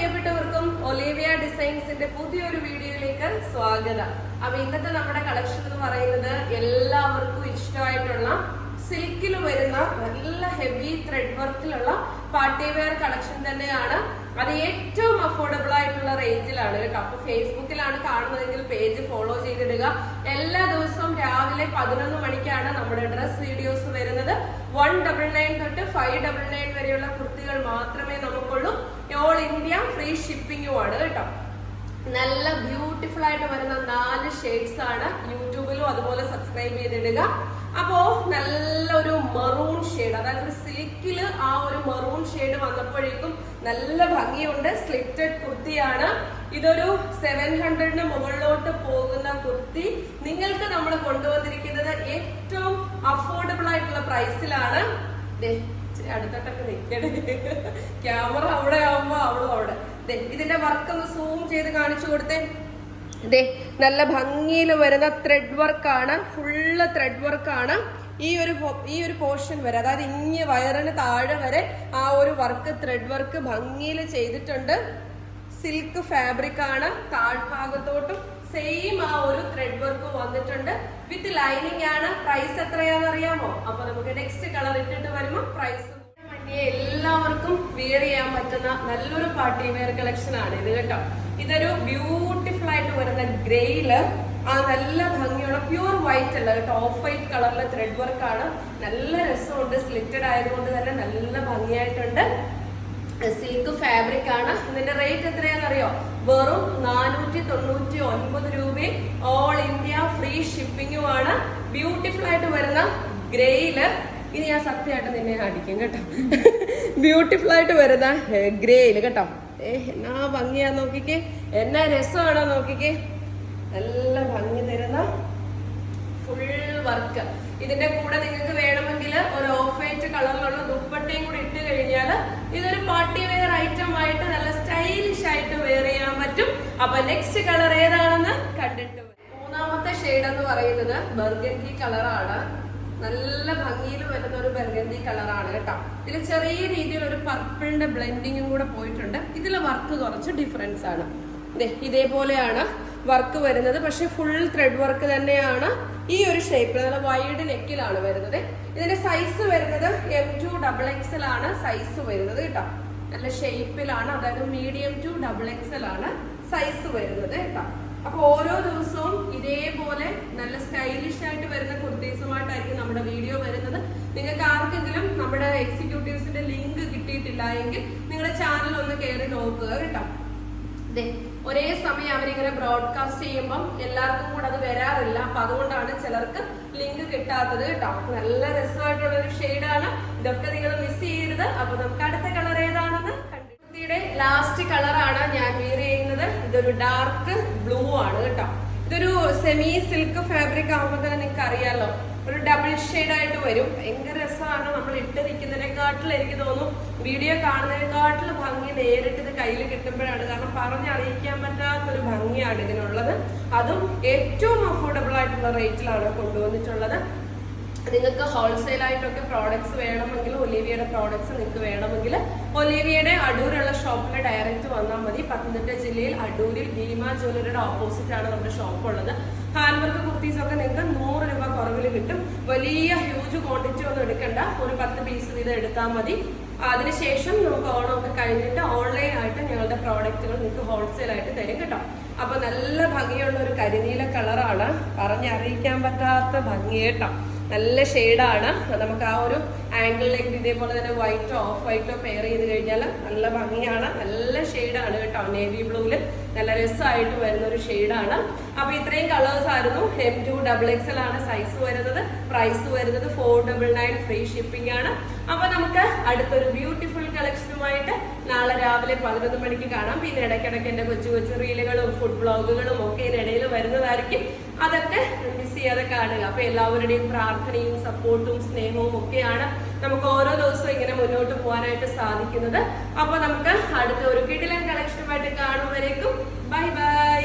പ്രിയപ്പെട്ടവർക്കും ഒലേവിയ ഡിസൈൻസിന്റെ പുതിയൊരു വീഡിയോയിലേക്ക് സ്വാഗതം. അപ്പൊ ഇന്നത്തെ നമ്മുടെ കളക്ഷൻ എന്ന് പറയുന്നത് എല്ലാവർക്കും ഇഷ്ടമായിട്ടുള്ള സിൽക്കിൽ വരുന്ന നല്ല ഹെവി ത്രെഡ് വർക്കിലുള്ള പാർട്ടി വെയർ കളക്ഷൻ തന്നെയാണ്. അത് ഏറ്റവും അഫോർഡബിൾ ആയിട്ടുള്ള റേഞ്ചിലാണ് കേട്ടോ. അപ്പൊ ഫേസ്ബുക്കിലാണ് കാണുന്നതെങ്കിൽ പേജ് ഫോളോ ചെയ്തിടുക. എല്ലാ ദിവസവും രാവിലെ പതിനൊന്ന് മണിക്കാണ് നമ്മുടെ ഡ്രസ് വീഡിയോസ് വരുന്നത്. വൺ ഡബിൾ നയൻ തൊട്ട് ഫൈവ് ഡബിൾ നയൻ വരെയുള്ള കുർത്തികൾ മാത്രമേ ഇന്ത്യ ഫ്രീ ഷിപ്പിംഗും ആണ് കേട്ടോ. നല്ല ബ്യൂട്ടിഫുൾ ആയിട്ട് വരുന്ന നാല് ഷെയ്ഡ്സ് ആണ് യൂട്യൂബിലും അതുപോലെ സബ്സ്ക്രൈബ് ചെയ്തിടുക. അപ്പോ നല്ലൊരു മെറൂൺ ഷെയ്ഡ് അതായത് ഒരു സിൽക്കിൽ ആ ഒരു മെറൂൺ ഷെയ്ഡ് വന്നപ്പോഴേക്കും നല്ല ഭംഗിയുണ്ട്. സ്ലിറ്റഡ് കുർത്തിയാണ്. ഇതൊരു സെവൻ ഹൺഡ്രഡിന് മുകളിലോട്ട് പോകുന്ന കുർത്തി. നിങ്ങൾക്ക് നമ്മൾ കൊണ്ടുവന്നിരിക്കുന്നത് ഏറ്റവും അഫോർഡബിൾ ആയിട്ടുള്ള പ്രൈസിലാണ് അടുത്തോട്ടൊക്കെ നിൽക്കണേ ക്യാമറ അവിടെ ആവുമ്പോ അവളും അവിടെ. ഇതിന്റെ വർക്ക് ഒന്ന് സൂം ചെയ്ത് കാണിച്ചു കൊടുത്തേ. ദേ നല്ല ഭംഗിയിൽ വരുന്ന ത്രെഡ് വർക്കാണ് ഫുള്ള് ത്രെഡ് വർക്കാണ് ഈ ഒരു ഈ ഒരു പോർഷൻ വരെ അതായത് ഇങ്ങ് വയറിന് താഴെ വരെ ആ ഒരു വർക്ക് ത്രെഡ് വർക്ക് ഭംഗിയിൽ ചെയ്തിട്ടുണ്ട്. സിൽക്ക് ഫാബ്രിക് ആണ്. താഴ്ഭാഗത്തോട്ടും സെയിം ആ ഒരു ത്രെഡ് വർക്ക് വന്നിട്ടുണ്ട്. വിത്ത് ലൈനിങ് ആണ്. പ്രൈസ് എത്രയാണെന്ന് അറിയാമോ? അപ്പൊ നമുക്ക് നെക്സ്റ്റ് കളർ ഇട്ടിട്ട് വരുമ്പോൾ പ്രൈസ് എല്ലാവർക്കും വിയർ ചെയ്യാൻ പറ്റുന്ന നല്ലൊരു പാർട്ടി വെയർ കളക്ഷൻ ആണ് ഇത് കേട്ടോ. ഇതൊരു ബ്യൂട്ടിഫുൾ ആയിട്ട് വരുന്ന ഗ്രേയിൽ ആ നല്ല ഭംഗിയുള്ള പ്യൂർ വൈറ്റ് അല്ല കേട്ടോ ഓഫ് വൈറ്റ് കളറിലെ ത്രെഡ് വർക്ക് ആണ്. നല്ല രസമുണ്ട് സ്ലിറ്റഡ് ആയതുകൊണ്ട് തന്നെ നല്ല ഭംഗിയായിട്ടുണ്ട്. സിൽക്ക് ഫാബ്രിക് ആണ്. ഇതിന്റെ റേറ്റ് എത്രയാണെന്നറിയോ? വെറും നാനൂറ്റി തൊണ്ണൂറ്റി ഒൻപത് രൂപയും ഓൾ ഇന്ത്യ ഫ്രീ ഷിപ്പിംഗുമാണ് ബ്യൂട്ടിഫുൾ ആയിട്ട് വരുന്ന ഗ്രേയിൽ ഇനി ഞാൻ സത്യമായിട്ട് നിന്നെ അടിക്കും കേട്ടോ. ബ്യൂട്ടിഫുൾ ആയിട്ട് വരുന്ന ഗ്രേയിൽ കേട്ടോ. ഏ എന്നാ ഭംഗിയാ നോക്കിക്കേ. എന്നാ രസമാണോ നോക്കിക്കേ. നല്ല ഭംഗി തരുന്ന ഫുൾ വർക്ക് ഇതിന്റെ കൂടെ നിങ്ങൾക്ക് വേണമെങ്കിൽ ഒരു ഓഫ് വൈറ്റ് കളറിലുള്ള ദുപ്പട്ടയും കൂടി ഇട്ട് കഴിഞ്ഞാൽ ഇതൊരു പാർട്ടി വെയർ ഐറ്റം ആയിട്ട് നല്ല സ്റ്റൈലിഷ് ആയിട്ട് വെയർ ചെയ്യാൻ പറ്റും. അപ്പൊ നെക്സ്റ്റ് കളർ ഏതാണെന്ന് കണ്ടിട്ട്. മൂന്നാമത്തെ ഷെയ്ഡ് എന്ന് പറയുന്നത് ബർഗൻഡി കളറാണ് നല്ല ഭംഗിയിൽ വരുന്ന ഒരു ബർഗന്തി കളറാണ് കേട്ടോ. ഇതിൽ ചെറിയ രീതിയിൽ ഒരു പർപ്പിളിന്റെ ബ്ലെൻഡിങ്ങും കൂടെ പോയിട്ടുണ്ട്. ഇതിലെ വർക്ക് കുറച്ച് ഡിഫറൻസ് ആണ്. ഇതേപോലെയാണ് വർക്ക് വരുന്നത്. പക്ഷെ ഫുൾ ത്രെഡ് വർക്ക് തന്നെയാണ് ഈ ഒരു ഷേപ്പിൽ നല്ല വൈഡ് നെക്കിലാണ് വരുന്നത്. ഇതിന്റെ സൈസ് വരുന്നത് എം ടു ഡബിൾ എക്സൽ ആണ് സൈസ് വരുന്നത് കേട്ടോ. നല്ല ഷേപ്പിലാണ് അതായത് മീഡിയം ടു ഡബിൾ എക്സൽ ആണ് സൈസ് വരുന്നത് കേട്ടോ. അപ്പൊ ഓരോ ദിവസവും ഇതേപോലെ നല്ല സ്റ്റൈലിഷ് ആയിട്ട് വരുന്ന കുർത്തീസുമായിട്ടായിരിക്കും നമ്മുടെ വീഡിയോ വരുന്നത്. നിങ്ങൾക്ക് ആർക്കെങ്കിലും നമ്മുടെ എക്സിക്യൂട്ടീവ്സിന്റെ ലിങ്ക് കിട്ടിയിട്ടില്ല എങ്കിൽ നിങ്ങളുടെ ചാനൽ ഒന്ന് കയറി നോക്കുക കേട്ടോ. ഒരേ സമയം അവരിങ്ങനെ ബ്രോഡ്കാസ്റ്റ് ചെയ്യുമ്പം എല്ലാവർക്കും കൂടെ അത് വരാറില്ല. അപ്പൊ അതുകൊണ്ടാണ് ചിലർക്ക് ലിങ്ക് കിട്ടാത്തത് കേട്ടോ. നല്ല രസമായിട്ടുള്ള ഒരു ഷെയ്ഡാണ് ഇതൊക്കെ നിങ്ങൾ മിസ് ചെയ്യരുത്. അപ്പൊ നമുക്ക് അടുത്ത കളർ ഏതാണെന്ന് കണ്ടിയുടെ ലാസ്റ്റ് കളറാണ് ഞാൻ ഇതൊരു ഡാർക്ക് ബ്ലൂ ആണ് കേട്ടോ. ഇതൊരു സെമി സിൽക്ക് ഫാബ്രിക് ആകുമ്പോൾ തന്നെ നിങ്ങൾക്ക് അറിയാലോ ഒരു ഡബിൾ ഷെയ്ഡ് ആയിട്ട് വരും. ഭയങ്കര രസമാണ് നമ്മൾ ഇട്ട് നിൽക്കുന്നതിനെക്കാട്ടിൽ എനിക്ക് തോന്നും വീഡിയോ കാണുന്നതിനെക്കാട്ടിൽ ഭംഗി നേരിട്ട് ഇത് കയ്യിൽ കിട്ടുമ്പോഴാണ്. കാരണം പറഞ്ഞറിയിക്കാൻ പറ്റാത്തൊരു ഭംഗിയാണ് ഇതിനുള്ളത്. അതും ഏറ്റവും അഫോർഡബിൾ ആയിട്ടുള്ള റേറ്റിലാണ് കൊണ്ടുവന്നിട്ടുള്ളത്. നിങ്ങൾക്ക് ഹോൾസെയിൽ ആയിട്ടൊക്കെ പ്രോഡക്ട്സ് വേണമെങ്കിൽ ഒലീവിയയുടെ പ്രോഡക്ട്സ് നിങ്ങൾക്ക് വേണമെങ്കിൽ ഒലീവിയയുടെ അടൂരുള്ള ഷോപ്പിൽ ഡയറക്റ്റ് വന്നാൽ മതി. പത്തനംതിട്ട ജില്ലയിൽ അടൂരിൽ ഭീമ ജ്വല്ലറിയുടെ ഓപ്പോസിറ്റ് ആണ് നമ്മുടെ ഷോപ്പ് ഉള്ളത്. ഹാൻഡ് വർക്ക് കുർത്തീസ് ഒക്കെ നിങ്ങൾക്ക് നൂറ് രൂപ കുറവിൽ കിട്ടും. വലിയ ഹ്യൂജ് ക്വാണ്ടിറ്റി ഒന്നും എടുക്കണ്ട. ഒരു പത്ത് പീസ് വീതം എടുത്താൽ മതി. അതിനുശേഷം നമുക്ക് ഓണമൊക്കെ കഴിഞ്ഞിട്ട് ഓൺലൈൻ ആയിട്ട് ഞങ്ങളുടെ പ്രോഡക്റ്റുകൾ നിങ്ങൾക്ക് ഹോൾസെയിൽ ആയിട്ട് തരും കേട്ടോ. അപ്പൊ നല്ല ഭംഗിയുള്ള ഒരു കരിനീല കളറാണ് പറഞ്ഞറിയിക്കാൻ പറ്റാത്ത ഭംഗി കേട്ടോ നല്ല ഷെയ്ഡാണ് നമുക്ക് ആ ഒരു ആംഗിളിലേക്ക് ഇതേപോലെ തന്നെ വൈറ്റോ ഓഫ് വൈറ്റോ പെയർ ചെയ്ത് കഴിഞ്ഞാൽ നല്ല ഭംഗിയാണ്. നല്ല ഷെയ്ഡാണ് കേട്ടോ. നേവി ബ്ലൂവിൽ നല്ല രസമായിട്ട് വരുന്ന ഒരു ഷെയ്ഡാണ് അപ്പൊ ഇത്രയും കളേഴ്സ് ആയിരുന്നു. എം ടു ഡബിൾ എക്സൽ ആണ് സൈസ് വരുന്നത്. പ്രൈസ് വരുന്നത് four double nine free shipping ആണ്. അപ്പൊ നമുക്ക് അടുത്തൊരു ബ്യൂട്ടിഫുൾ കളക്ഷനുമായിട്ട് നാളെ രാവിലെ പതിനൊന്ന് മണിക്ക് കാണാം. പിന്നെ ഇടയ്ക്കിടയ്ക്ക് എന്റെ കൊച്ചു കൊച്ചു റീലുകളും ഫുഡ് ബ്ലോഗുകളും ഒക്കെ ഇതിനിടയിൽ വരുന്നതായിരിക്കും. അതൊക്കെ മിസ് ചെയ്യാതെ കാണുക. അപ്പൊ എല്ലാവരുടെയും പ്രാർത്ഥനയും സപ്പോർട്ടും സ്നേഹവും ഒക്കെയാണ് നമുക്ക് ഓരോ ദിവസവും ഇങ്ങനെ മുന്നോട്ട് പോകാനായിട്ട് സാധിക്കുന്നത്. അപ്പൊ നമുക്ക് അടുത്ത ഒരു കിടിലൻ കളക്ഷനുമായിട്ട് കാണുന്നവരേക്കും ബൈ ബൈ